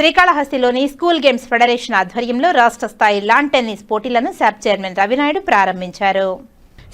శ్రీకాళహస్తిలోని school games federation ఆధ్వర్యంలో రాష్ట్ర స్థాయి లాన్ టెన్నిస్ పోటీలను శాప్ చైర్మన్ రవినాయుడు ప్రారంభించారు.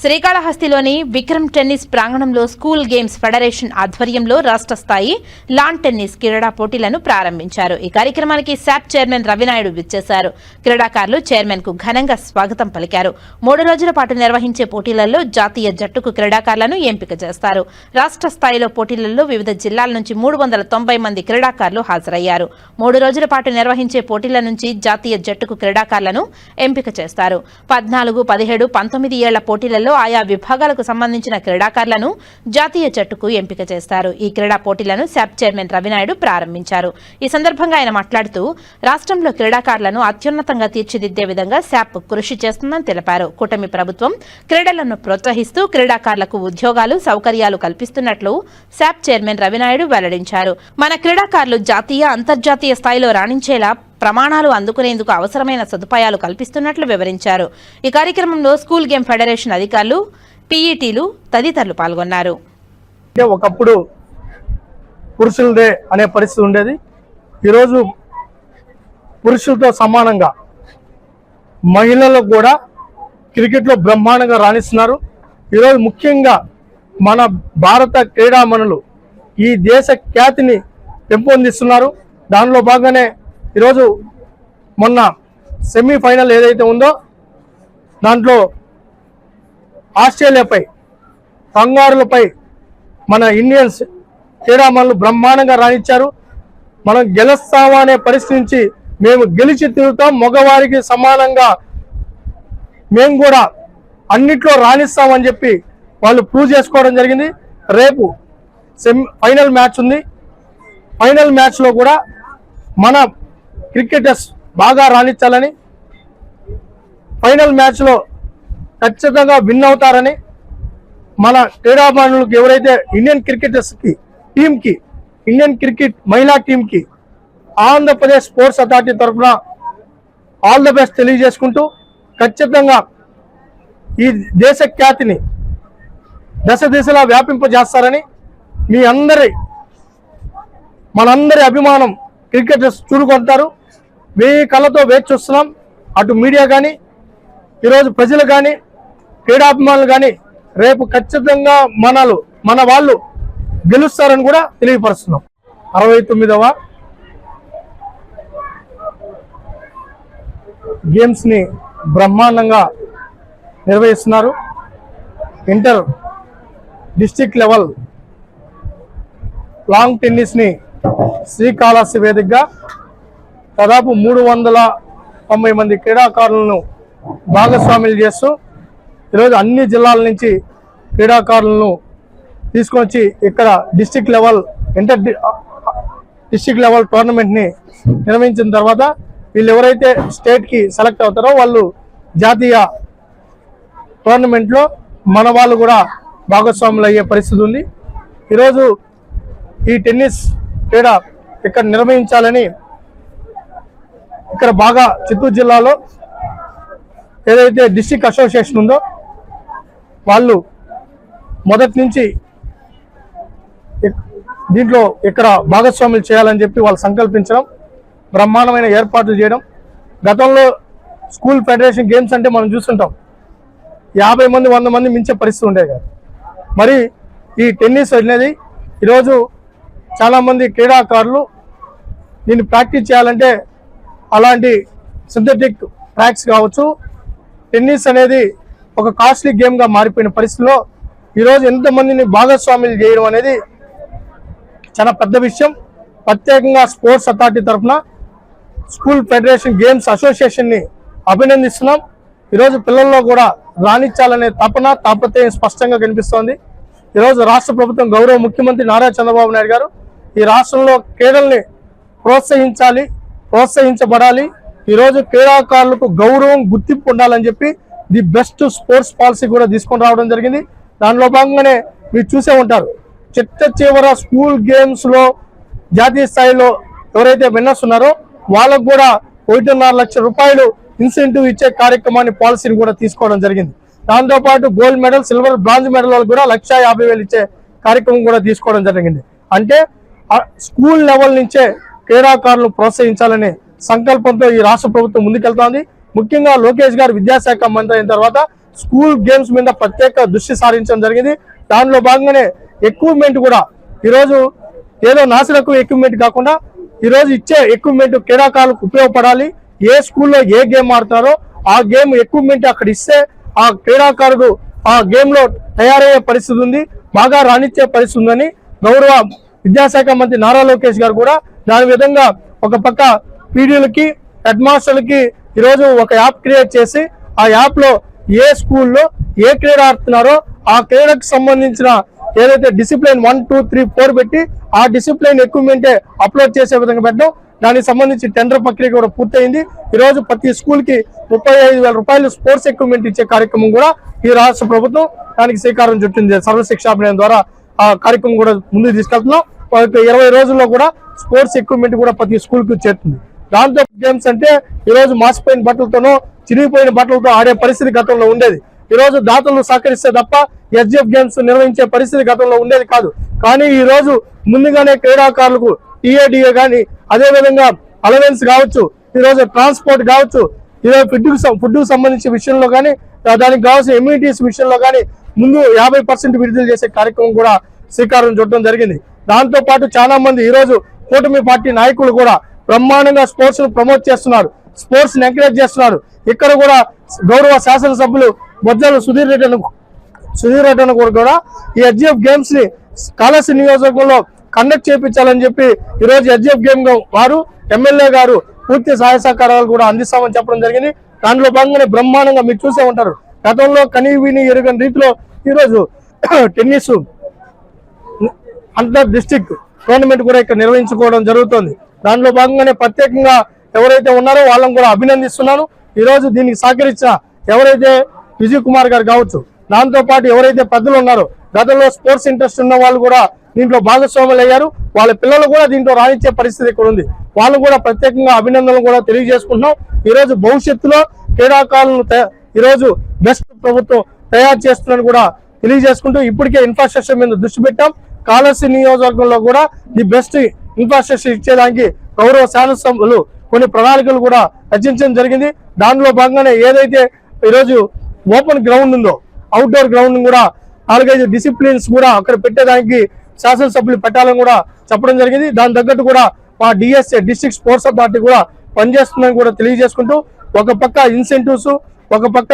శ్రీకాళహస్తిలోని విక్రమ్ టెన్నిస్ ప్రాంగణంలో స్కూల్ గేమ్స్ ఫెడరేషన్ ఆధ్వర్యంలో రాష్ట్ర స్థాయి లాన్ టెన్నిస్ క్రీడా పోటీలను ప్రారంభించారు. ఈ కార్యక్రమానికి శాప్ చైర్మన్ రవినాయుడు విచ్చేశారు. క్రీడాకారులు చైర్మన్కు ఘనంగా స్వాగతం పలికారు. మూడు రోజుల పాటు నిర్వహించే పోటీలలో జాతీయ జట్టుకు క్రీడాకారులను ఎంపిక చేస్తారు. రాష్ట్ర స్థాయిలో పోటీలలో వివిధ జిల్లాల నుంచి మూడు వందల తొంభై మంది క్రీడాకారులు హాజరయ్యారు. మూడు రోజుల పాటు నిర్వహించే పోటీల నుంచి జాతీయ జట్టుకు క్రీడాకారులను ఎంపిక చేస్తారు. పద్నాలుగు పదిహేడు పంతొమ్మిది ఏళ్ళ పోటీలలో ఆయా విభాగాలకు సంబంధించిన క్రీడాకారులను జాతీయ జట్టుకు ఎంపిక చేస్తారు. ఈ క్రీడా పోటీలను శాప్ చైర్మన్ రవినాయుడు ప్రారంభించారు. ఈ సందర్భంగా ఆయన మాట్లాడుతూ రాష్ట్రంలో క్రీడాకారులను అత్యున్నతంగా తీర్చిదిద్దే విధంగా శాప్ కృషి చేస్తుందని తెలిపారు. కూటమి ప్రభుత్వం క్రీడలను ప్రోత్సహిస్తూ క్రీడాకారులకు ఉద్యోగాలు సౌకర్యాలు కల్పిస్తున్నట్లు శాప్ చైర్మన్ రవినాయుడు వెల్లడించారు. మన క్రీడాకారులు జాతీయ అంతర్జాతీయ స్థాయిలో రాణించేలా ప్రమాణాలు అందుకునేందుకు అవసరమైన సదుపాయాలు కల్పిస్తున్నట్లు వివరించారు. ఈ కార్యక్రమంలో స్కూల్ గేమ్ ఫెడరేషన్ అధికారులు పీఈటీలు తదితరులు పాల్గొన్నారు. ఒకప్పుడు పురుషులదే అనే పరిస్థితి ఉండేది. ఈరోజు పురుషులతో సమానంగా మహిళలకు కూడా క్రికెట్లో బ్రహ్మాండంగా రాణిస్తున్నారు. ఈరోజు ముఖ్యంగా మన భారత క్రీడామణులు ఈ దేశ ఖ్యాతిని పెంపొందిస్తున్నారు. దానిలో భాగంగానే ఈరోజు మొన్న సెమీఫైనల్ ఏదైతే ఉందో దాంట్లో ఆస్ట్రేలియాపై కంగారులపై మన ఇండియన్స్ క్రీడామణులు బ్రహ్మాండంగా రాణించారు. మనం గెలుస్తామా అనే పరిస్థితి నుంచి మేము గెలిచి తిరుగుతాం. మగవారికి సమానంగా మేము కూడా అన్నిట్లో రాణిస్తామని చెప్పి వాళ్ళు ప్రూవ్ చేసుకోవడం జరిగింది. రేపు సెమీ ఫైనల్ మ్యాచ్ ఉంది. ఫైనల్ మ్యాచ్లో కూడా మన క్రికెటర్స్ బాగా రాణించాలని ఫైనల్ మ్యాచ్లో ఖచ్చితంగా విన్ అవుతారని మన క్రీడాభిమానులకు ఎవరైతే ఇండియన్ క్రికెటర్స్కి టీంకి ఇండియన్ క్రికెట్ మహిళా టీంకి ఆంధ్రప్రదేశ్ స్పోర్ట్స్ అథారిటీ తరఫున ఆల్ ద బెస్ట్ తెలియజేసుకుంటూ ఖచ్చితంగా ఈ దేశ ఖ్యాతిని దశ దిశలా వ్యాపింపజేస్తారని మీ అందరి మనందరి అభిమానం క్రికెటర్స్ చూడుకుంటారు మీ కళ్ళతో వేచి చూస్తున్నాం. అటు మీడియా కానీ ఈరోజు ప్రజలు కానీ క్రీడాభిమానులు కానీ రేపు ఖచ్చితంగా మనలు మన వాళ్ళు గెలుస్తారని కూడా తెలియపరుస్తున్నాం. అరవై తొమ్మిదవ గేమ్స్ని బ్రహ్మాండంగా నిర్వహిస్తున్నారు. ఇంటర్ డిస్టిక్ లెవెల్ లాంగ్ టెన్నిస్ని శ్రీకాళహస్తి వేదికగా దాదాపు మూడు వందల తొంభై మంది క్రీడాకారులను భాగస్వాములు చేస్తూ ఈరోజు అన్ని జిల్లాల నుంచి క్రీడాకారులను తీసుకొచ్చి ఇక్కడ district level inter district level టోర్నమెంట్ని నిర్వహించిన తర్వాత వీళ్ళు ఎవరైతే స్టేట్కి సెలెక్ట్ అవుతారో వాళ్ళు జాతీయ టోర్నమెంట్లో మన వాళ్ళు కూడా భాగస్వాములు అయ్యే పరిస్థితి ఉంది. ఈరోజు ఈ టెన్నిస్ క్రీడ ఇక్కడ నిర్వహించాలని ఇక్కడ బాగా చిత్తూరు జిల్లాలో ఏదైతే డిస్టిక్ అసోసియేషన్ ఉందో వాళ్ళు మొదటి నుంచి దీంట్లో ఇక్కడ భాగస్వాములు చేయాలని చెప్పి వాళ్ళు సంకల్పించడం బ్రహ్మాండమైన ఏర్పాట్లు చేయడం. గతంలో స్కూల్ ఫెడరేషన్ గేమ్స్ అంటే మనం చూస్తుంటాం. యాభై మంది వంద మంది మించే పరిస్థితి ఉండేది కాదు. మరి ఈ టెన్నిస్ అనేది ఈరోజు చాలామంది క్రీడాకారులు దీన్ని ప్రాక్టీస్ చేయాలంటే అలాంటి సింథటిక్ ట్రాక్స్ కావచ్చు. టెన్నిస్ అనేది ఒక కాస్ట్లీ గేమ్గా మారిపోయిన పరిస్థితిలో ఈరోజు ఎంతమందిని భాగస్వాములు చేయడం అనేది చాలా పెద్ద విషయం. ప్రత్యేకంగా స్పోర్ట్స్ అథారిటీ తరఫున స్కూల్ ఫెడరేషన్ గేమ్స్ అసోసియేషన్ని అభినందిస్తున్నాం. ఈరోజు పిల్లల్లో కూడా రాణించాలనే తపన తాపత్రయం స్పష్టంగా కనిపిస్తోంది. ఈరోజు రాష్ట్ర ప్రభుత్వం గౌరవ ముఖ్యమంత్రి నారా చంద్రబాబు నాయుడు గారు ఈ రాష్ట్రంలో క్రీడల్ని ప్రోత్సహించాలి ప్రోత్సహించబడాలి. ఈరోజు క్రీడాకారులకు గౌరవం గుర్తింపు ఉండాలని చెప్పి ది బెస్ట్ స్పోర్ట్స్ పాలసీ కూడా తీసుకొని రావడం జరిగింది. దానిలో భాగంగానే మీరు చూసే ఉంటారు. చిట్ట చివర స్కూల్ గేమ్స్లో జాతీయ స్థాయిలో ఎవరైతే విన్నర్స్ ఉన్నారో వాళ్ళకు కూడా ఒకటిన్నర లక్షల రూపాయలు ఇన్సెంటివ్ ఇచ్చే కార్యక్రమాన్ని పాలసీని కూడా తీసుకోవడం జరిగింది. దాంతోపాటు gold medal silver bronze medal వాళ్ళు కూడా లక్ష యాభై వేలు ఇచ్చే కార్యక్రమం కూడా తీసుకోవడం జరిగింది. అంటే స్కూల్ లెవెల్ నుంచే క్రీడాకారులను ప్రోత్సహించాలనే సంకల్పంతో ఈ రాష్ట్ర ప్రభుత్వం ముందుకెళ్తోంది. ముఖ్యంగా లోకేష్ గారు విద్యాశాఖ మంత్రి అయిన తర్వాత స్కూల్ గేమ్స్ మీద ప్రత్యేక దృష్టి సారించడం జరిగింది. దానిలో భాగంగానే ఎక్విప్మెంట్ కూడా ఈరోజు ఏదో నాసిరకం ఎక్విప్మెంట్ కాకుండా ఈరోజు ఇచ్చే ఎక్విప్మెంట్ క్రీడాకారులకు ఉపయోగపడాలి. ఏ స్కూల్లో ఏ గేమ్ ఆడతారో ఆ గేమ్ ఎక్విప్మెంట్ అక్కడ ఇస్తే ఆ క్రీడాకారుడు ఆ గేమ్లో తయారయ్యే పరిస్థితి ఉంది. బాగా రాణించే పరిస్థితి ఉందని గౌరవ విద్యాశాఖ మంత్రి నారా లోకేష్ గారు కూడా దాని విధంగా ఒక పక్క పీడీలకి హెడ్ మాస్టర్లకి ఈరోజు ఒక యాప్ క్రియేట్ చేసి ఆ యాప్లో ఏ స్కూల్లో ఏ క్రీడ ఆడుతున్నారో ఆ క్రీడకు సంబంధించిన ఏదైతే discipline one two three four పెట్టి ఆ డిసిప్లిన్ ఎక్విప్మెంటే అప్లోడ్ చేసే విధంగా పెట్టడం దానికి సంబంధించి టెండర్ ప్రక్రియ కూడా పూర్తయింది. ఈరోజు ప్రతి స్కూల్కి ముప్పై ఐదు వేల రూపాయలు స్పోర్ట్స్ ఎక్విప్మెంట్ ఇచ్చే కార్యక్రమం కూడా ఈ రాష్ట్ర ప్రభుత్వం దానికి శ్రీకారం చుట్టింది. సర్వశిక్ష అభియాన్ ద్వారా ఆ కార్యక్రమం కూడా ముందుకు తీసుకెళ్తున్నాం. ఇరవై రోజుల్లో కూడా స్పోర్ట్స్ ఎక్విప్మెంట్ కూడా ప్రతి స్కూల్కి చేరుతుంది. దాంతో గేమ్స్ అంటే ఈ రోజు మాసిపోయిన బట్టలతోనో చిరిగిపోయిన బట్టలతో ఆడే పరిస్థితి గతంలో ఉండేది. ఈ రోజు దాతలు సహకరిస్తే తప్ప ఎస్జిఎఫ్ గేమ్స్ నిర్వహించే పరిస్థితి గతంలో ఉండేది కాదు. కానీ ఈ రోజు ముందుగానే క్రీడాకారులకు టీఏడిఏ కానీ అదే విధంగా అలవెన్స్ కావచ్చు ఈ రోజు ట్రాన్స్పోర్ట్ కావచ్చు ఈరోజు ఫుడ్ ఫుడ్ సంబంధించిన విషయంలో కానీ దానికి కావాల్సిన ఇమ్యూనిటీస్ విషయంలో కానీ ముందు యాభై పర్సెంట్ విడుదల చేసే కార్యక్రమం కూడా శ్రీకారం చుట్టడం జరిగింది. దాంతో పాటు చాలా మంది ఈరోజు కూటమి పార్టీ నాయకులు కూడా బ్రహ్మాండంగా స్పోర్ట్స్ను ప్రమోట్ చేస్తున్నారు. స్పోర్ట్స్ని ఎంకరేజ్ చేస్తున్నారు. ఇక్కడ కూడా గౌరవ శాసనసభ్యులు బొజ్జల సుధీర్ రెడ్డి సుధీర్ రెడ్డి కూడా ఈ హెచ్జిఎఫ్ గేమ్స్ని కాళాసి నియోజకవర్గంలో కండక్ట్ చేయించాలని చెప్పి ఈరోజు హెచ్జిఎఫ్ గేమ్ వారు ఎమ్మెల్యే గారు పూర్తి సహాయ సహకారాలు కూడా అందిస్తామని చెప్పడం జరిగింది. దాంట్లో భాగంగానే బ్రహ్మాండంగా మీరు చూసే ఉంటారు. గతంలో కనీ విని ఎరుగని రీతిలో ఈరోజు టెన్నిస్ అంతర్ డిస్టిక్ టోర్నమెంట్ కూడా ఇక్కడ నిర్వహించుకోవడం జరుగుతుంది. దానిలో భాగంగానే ప్రత్యేకంగా ఎవరైతే ఉన్నారో వాళ్ళని కూడా అభినందిస్తున్నాను. ఈ రోజు దీనికి సహకరించిన ఎవరైతే విజయ్ కుమార్ గారు కావచ్చు దాంతో పాటు ఎవరైతే పెద్దలు ఉన్నారో గతంలో స్పోర్ట్స్ ఇంట్రెస్ట్ ఉన్న వాళ్ళు కూడా దీంట్లో భాగస్వాములు అయ్యారు వాళ్ళ పిల్లలు కూడా దీంట్లో రాణించే పరిస్థితి ఇక్కడ ఉంది. వాళ్ళు కూడా ప్రత్యేకంగా అభినందనలు కూడా తెలియజేసుకుంటున్నాం. ఈరోజు భవిష్యత్తులో క్రీడాకారులను తయ- బెస్ట్ ప్రభుత్వం తయారు చేస్తుందని కూడా తెలియజేసుకుంటూ ఇప్పటికే ఇన్ఫ్రాస్ట్రక్చర్ మీద దృష్టి పెట్టాం. కాళహస్తి నియోజకవర్గంలో కూడా ది బెస్ట్ ఇన్ఫ్రాస్ట్రక్చర్ ఇచ్చేదానికి గౌరవ శాసనసభలు కొన్ని ప్రణాళికలు కూడా రచించడం జరిగింది. దానిలో భాగంగానే ఏదైతే ఈరోజు ఓపెన్ గ్రౌండ్ ఉందో అవుట్డోర్ గ్రౌండ్ కూడా నాలుగైదు డిసిప్లిన్స్ కూడా అక్కడ పెట్టేదానికి శాసనసభ్యులు పెట్టాలని కూడా చెప్పడం జరిగింది. దాని తగ్గట్టు కూడా మా డిఎస్ఏ డిస్ట్రిక్ట్ స్పోర్ట్స్ అథారిటీ కూడా పనిచేస్తుందని కూడా తెలియజేసుకుంటూ ఒక పక్క ఇన్సెంటివ్స్ ఒక పక్క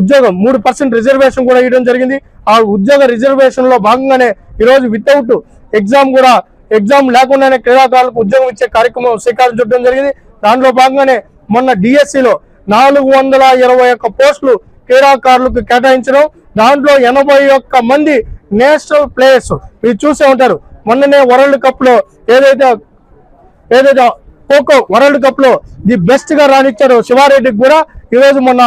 ఉద్యోగం మూడు పర్సెంట్ రిజర్వేషన్ కూడా ఇవ్వడం జరిగింది. ఆ ఉద్యోగ రిజర్వేషన్లో భాగంగానే ఈరోజు వితౌట్ ఎగ్జామ్ కూడా ఎగ్జామ్ లేకుండానే క్రీడాకారులకు ఉద్యోగం ఇచ్చే కార్యక్రమం శ్రీకారం చుట్టడం జరిగింది. దాంట్లో భాగంగానే మొన్న డిఎస్సిలో నాలుగు వందల ఇరవై ఒక్క పోస్టులు క్రీడాకారులకు కేటాయించడం. దాంట్లో ఎనభై ఒక్క మంది నేషనల్ ప్లేయర్స్ మీరు చూసే ఉంటారు. మొన్ననే వరల్డ్ కప్లో ఏదైతే ఏదైతే ఖోఖో వరల్డ్ కప్లో ది బెస్ట్గా రాణించారో శివారెడ్డికి కూడా ఈరోజు మొన్న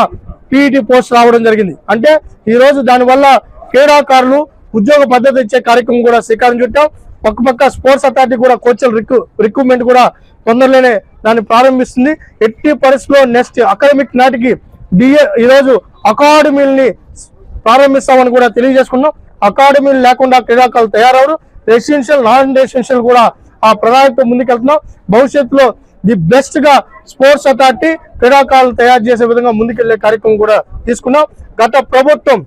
పీఈటీ పోస్ట్ రావడం జరిగింది. అంటే ఈరోజు దానివల్ల క్రీడాకారులు ఉద్యోగ పద్ధతి ఇచ్చే కార్యక్రమం కూడా శ్రీకారం చుట్టాం. పక్కపక్క పక్క స్పోర్ట్స్ అథారిటీ కూడా కోచ్ల రిక్రూ రిక్రూట్మెంట్ కూడా తొందరలోనే దాన్ని ప్రారంభిస్తుంది. ఎట్టి పరిస్థితిలో నెక్స్ట్ అకాడమిక్ నాటికి డిఏ ఈరోజు అకాడమీని ప్రారంభిస్తామని కూడా తెలియజేసుకున్నాం. అకాడమీలు లేకుండా క్రీడాకారులు తయారవరు. రెసిడెన్షియల్ నాన్ రెసిడెన్షియల్ కూడా ఆ ప్రణాళికతో ముందుకెళ్తున్నాం. భవిష్యత్తులో ది బెస్ట్గా స్పోర్ట్స్ అథారిటీ క్రీడాకారులు తయారు చేసే విధంగా ముందుకెళ్ళే కార్యక్రమం కూడా తీసుకున్నాం. గత ప్రభుత్వం